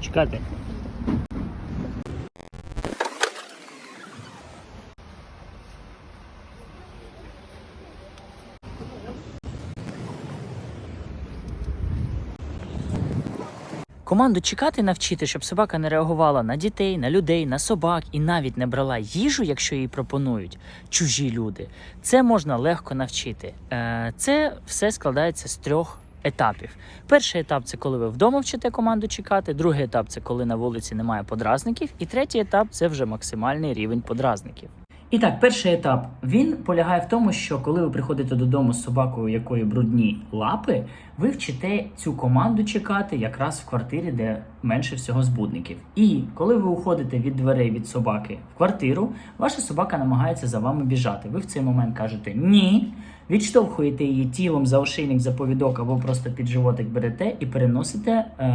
Чекати. Команду чекати навчити, щоб собака не реагувала на дітей, на людей, на собак і навіть не брала їжу, якщо їй пропонують чужі люди. Це можна легко навчити. Е, Це все складається з трьох етапів. Перший етап це коли ви вдома вчите команду чекати. Другий етап це коли на вулиці немає подразників. І третій етап це вже максимальний рівень подразників. І так, перший етап він полягає в тому, що коли ви приходите додому з собакою, якої брудні лапи, ви вчите цю команду чекати якраз в квартирі, де менше всього збудників. І коли ви уходите від дверей від собаки в квартиру, ваша собака намагається за вами біжати. Ви в цей момент кажете ні. Відштовхуєте її тілом за ошейник, за повідок або просто під животик берете і переносите е,